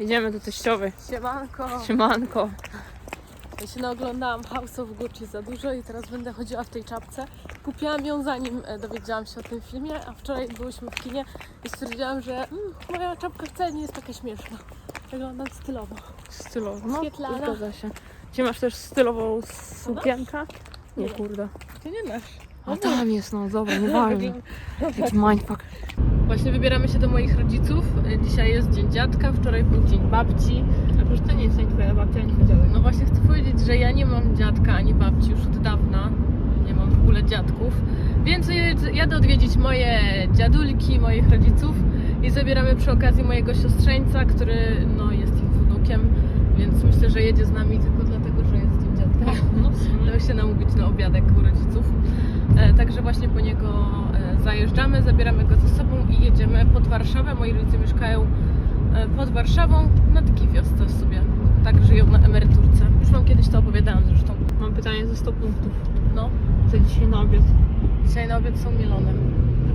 Idziemy do teściowej. Siemanko. Siemanko. Ja się naoglądałam House of Gucci za dużo i teraz będę chodziła w tej czapce. Kupiłam ją zanim e, dowiedziałam się o tym filmie, a wczoraj byłyśmy w kinie i stwierdziłam, że mm, moja czapka wcale nie jest taka śmieszna. Wyglądam stylowo. Stylowo. No, Świetlana. zgadza się. Gdzie masz też stylową sukienkę? Nie, kurde. Ty nie nasz. A tam jest, no dobra, nie ważne. Jaki mindfuck. Właśnie wybieramy się do moich rodziców. Dzisiaj jest dzień dziadka, wczoraj był dzień babci. A przecież to nie jest ani twoja babcia, ani twój dziadek. No właśnie chcę powiedzieć, że ja nie mam dziadka ani babci już od dawna. Nie mam w ogóle dziadków. Więc jadę odwiedzić moje dziadulki, moich rodziców i zabieramy przy okazji mojego siostrzeńca, który no, jest ich wnukiem, więc myślę, że jedzie z nami tylko dlatego, że jest dzień dziadka. No. Dał się namówić na obiadek u rodziców. E, także właśnie po niego zajeżdżamy, zabieramy go ze sobą i jedziemy pod Warszawę. Moi rodzice mieszkają e, pod Warszawą na takiej wiosce sobie. Tak żyją na emeryturce. Już wam kiedyś to opowiadałam zresztą. Mam pytanie ze 100 punktów. No, Co dzisiaj na obiad? dzisiaj na obiad są mielone.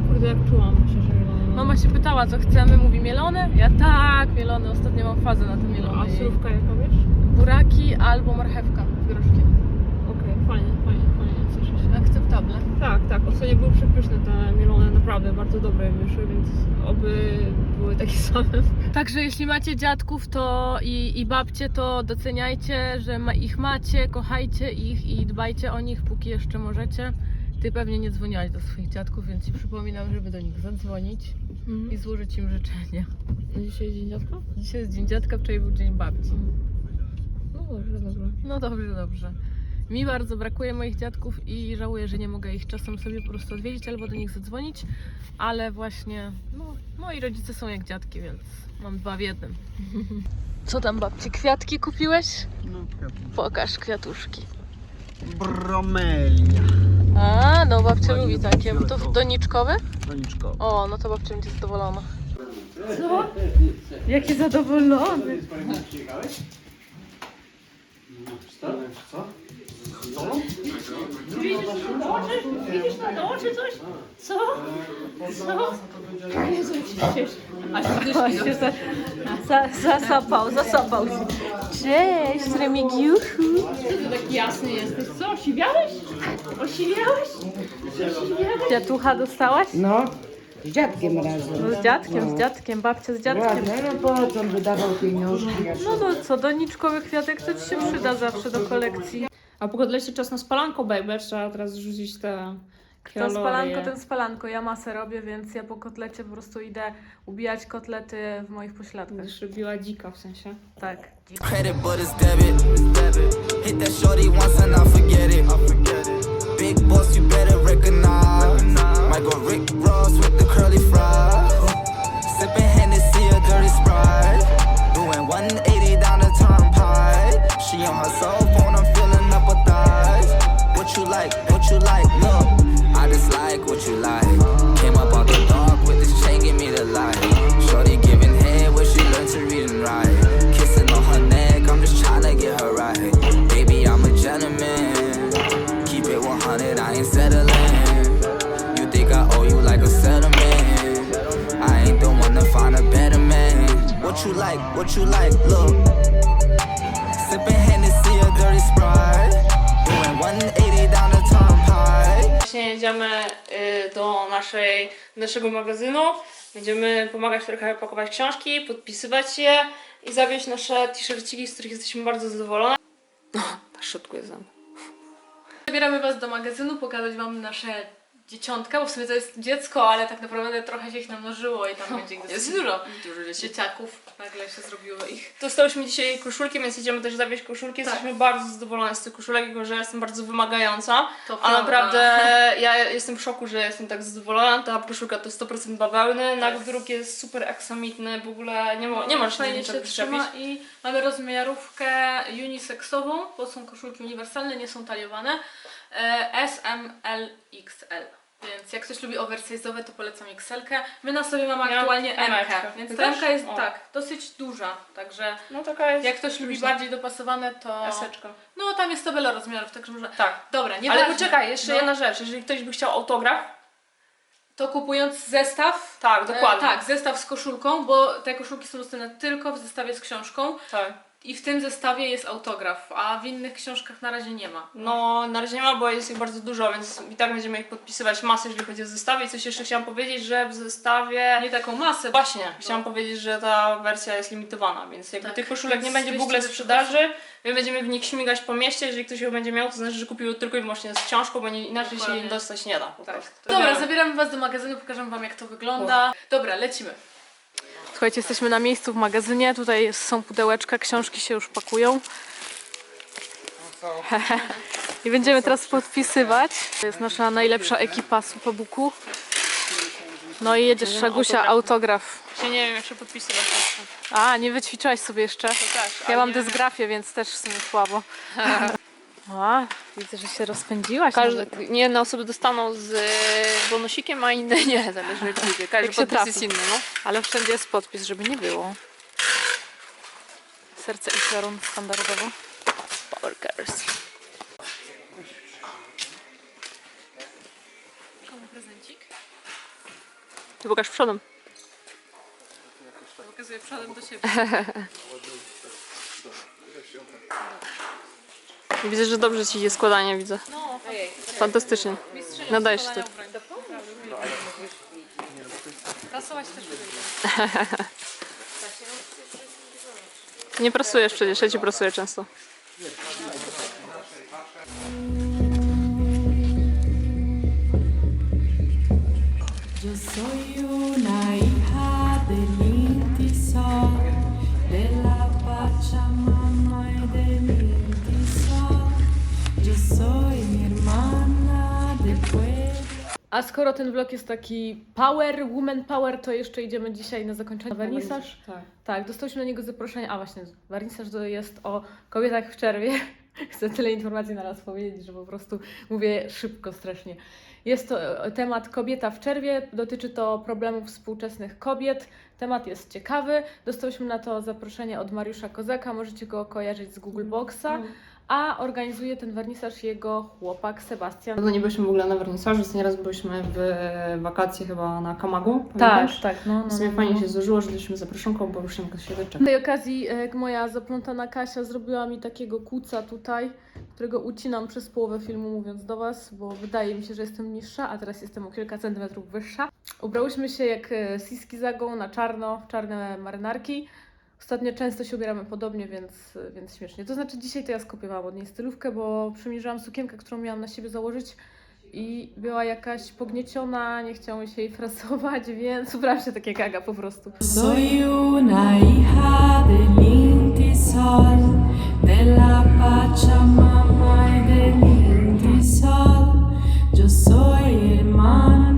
Kurde, jak czułam się, że mielone. Mama się pytała, co chcemy, mówi mielone. Ja tak, mielone. Ostatnio mam fazę na te mielone. A surówka jaka wiesz? Buraki albo marchewka z groszkiem. Okej, fajnie, fajnie, fajnie, cieszę. Akceptable. Tak, tak, ostatnio były przepyszne te mielone, naprawdę bardzo dobre wyszły, więc oby były takie same. Także jeśli macie dziadków to i, i babcie, to doceniajcie, że ma, ich macie, kochajcie ich i dbajcie o nich, póki jeszcze możecie. Ty pewnie nie dzwoniłaś do swoich dziadków, więc ci przypominam, żeby do nich zadzwonić i złożyć im życzenia. Dzisiaj dzień dziadka? Dzisiaj jest dzień dziadka, wczoraj był dzień babci. No dobrze, dobrze. No dobrze, dobrze. Mi bardzo brakuje moich dziadków i żałuję, że nie mogę ich czasem sobie po prostu odwiedzić albo do nich zadzwonić, ale właśnie no, moi rodzice są jak dziadki, więc mam dwa w jednym. Co tam babci, kwiatki kupiłeś? No, kwiatki. Pokaż kwiatuszki. Bromelia. A, no babcia lubi takie. To doniczkowe? Doniczko. O, no to babcia będzie zadowolona. Co? Jakie zadowolony. Właśnie za, za, zasapał, zasapał się. Cześć, Remigiuszu. Ty taki jasny jesteś, co? Osiwiałeś? Osiwiałeś? Dziatucha dostałaś? No, z dziadkiem razem. No z dziadkiem, z dziadkiem, babcia z dziadkiem. Ładne, no po co on wydawał pieniążki? No to co, doniczkowy kwiatek to ci się przyda zawsze do kolekcji. A pogadaliście czas na spalanko, baby, trzeba teraz rzucić te Kto spalanko, ten spalanko. Ja masę robię, więc ja po kotlecie po prostu idę ubijać kotlety w moich pośladkach. Będziesz robiła dzika w sensie. Tak. Credit, but it's debit. Hit like? What you like? Look. Sipping Hennessy, a dirty sprite. Doing 180 down the turnpike. Właśnie jedziemy y, do naszej, naszego magazynu. Będziemy pomagać trochę pakować książki, podpisywać je i zawieźć nasze t-shirciki, z których jesteśmy bardzo zadowolone. No, tak szybko jest Zabieramy Was do magazynu, pokazać Wam nasze dzieciątka, bo w sumie to jest dziecko, ale tak naprawdę trochę się ich namnożyło i tam będzie dosyć jest dużo. Dużo dzieci. Dzieciaków, nagle się zrobiło ich. Dostałyśmy dzisiaj koszulki, więc jedziemy też zawieźć koszulki. Jesteśmy bardzo zadowolone z tych koszulek, jako że jestem bardzo wymagająca. To A naprawdę ja jestem w szoku, że jestem tak zadowolona. Ta koszulka to 100% bawełny, nagdruk jest super aksamitny, w ogóle nie, ma, nie masz Fajnie się trzyma i mamy rozmiarówkę unisexową, bo są koszulki uniwersalne, nie są taliowane. E, S, M, L, XL. Więc jak ktoś lubi oversize'owe, to polecam XL-kę. My na sobie mamy Ja aktualnie M, M-kę. więc Ty ta też? M jest O. tak, dosyć duża, także No taka jest. jak ktoś lubi luźna. bardziej dopasowane, to... Eseczka. No tam jest tabela rozmiarów, także może... Tak. Dobra, nie Ale poczekaj, jeszcze no. jedna rzecz. Jeżeli ktoś by chciał autograf, to kupując zestaw. Tak, dokładnie. E, tak, zestaw z koszulką, bo te koszulki są dostępne tylko w zestawie z książką tak. I w tym zestawie jest autograf, a w innych książkach na razie nie ma. No, na razie nie ma, bo jest ich bardzo dużo, więc i tak będziemy ich podpisywać masę, jeżeli chodzi o zestawie. I coś jeszcze chciałam powiedzieć, że w zestawie... Nie taką masę. Właśnie, chciałam powiedzieć, że ta wersja jest limitowana, więc jakby Tak, tych koszulek nie będzie w ogóle sprzedaży. My będziemy w nich śmigać po mieście, jeżeli ktoś ją będzie miał, to znaczy, że kupił tylko i wyłącznie z książką, bo nie, inaczej się Dokładnie. jej dostać nie da po Tak. Dobra, zabieramy Was do magazynu, pokażemy Wam jak to wygląda. Dobra, lecimy. Słuchajcie, jesteśmy na miejscu w magazynie. Tutaj są pudełeczka, książki się już pakują. I będziemy teraz podpisywać. To jest nasza najlepsza ekipa z Superbooku. No i jedziesz, Szagusia, autograf. Ja nie wiem, jak się podpisywać. A, nie wyćwiczyłaś sobie jeszcze? też, Ja ale mam dysgrafię, więc też w sumie słabo. A, widzę, że się rozpędziłaś. Każdy, nawet. nie jedne osoby dostaną z e, bonosikiem, a inne nie, zależy jak ludzie. Każdy Jak się podpis trafi. jest inny, no. Ale wszędzie jest podpis, żeby nie było. Serce i piorun standardowo. Power Cares. Komu prezencik? Ty pokaż przodem. Pokazuję przodem do siebie. Widzę, że dobrze ci idzie składanie, widzę. Fantastycznie. Nadajesz się. Prasować też. Nie prasujesz przecież, ja ci prasuję często. A skoro ten vlog jest taki power, woman power, to jeszcze idziemy dzisiaj na zakończenie wernisaż. Tak. Tak, dostałyśmy na niego zaproszenie. A właśnie, wernisaż to jest o kobietach w czerwie. Chcę tyle informacji na raz powiedzieć, że po prostu mówię szybko strasznie. Jest to e, temat kobieta w czerwie, dotyczy to problemów współczesnych kobiet. Temat jest ciekawy. Dostałyśmy na to zaproszenie od Mariusza Kozaka, możecie go kojarzyć z Google Boxa, a organizuje ten wernisaż jego chłopak Sebastian. Dawno nie byliśmy w ogóle na wernisażu, ostatni raz byliśmy w wakacje chyba na Kamagu, pamiętasz? tak, no. W sumie fajnie się złożyło, że byliśmy zaproszonką, bo już nie mogę się doczekać. tej okazji e, moja zaplątana Kasia zrobiła mi takiego kuca tutaj, którego ucinam przez połowę filmu mówiąc do Was, bo wydaje mi się, że jestem niższa, a teraz jestem o kilka centymetrów wyższa. Ubrałyśmy się jak e, siski zagą na czarno, w czarne marynarki. Ostatnio często się ubieramy podobnie, więc, więc śmiesznie. To znaczy dzisiaj to ja skopiowałam od niej stylówkę, bo przymierzałam sukienkę, którą miałam na siebie założyć i była jakaś pognieciona, nie chciało mi się jej frasować, więc ubrałam się takie gaga po prostu. Soy una hija del Inti Sol, de la Pachamama y del Inti Sol. Yo soy hermano.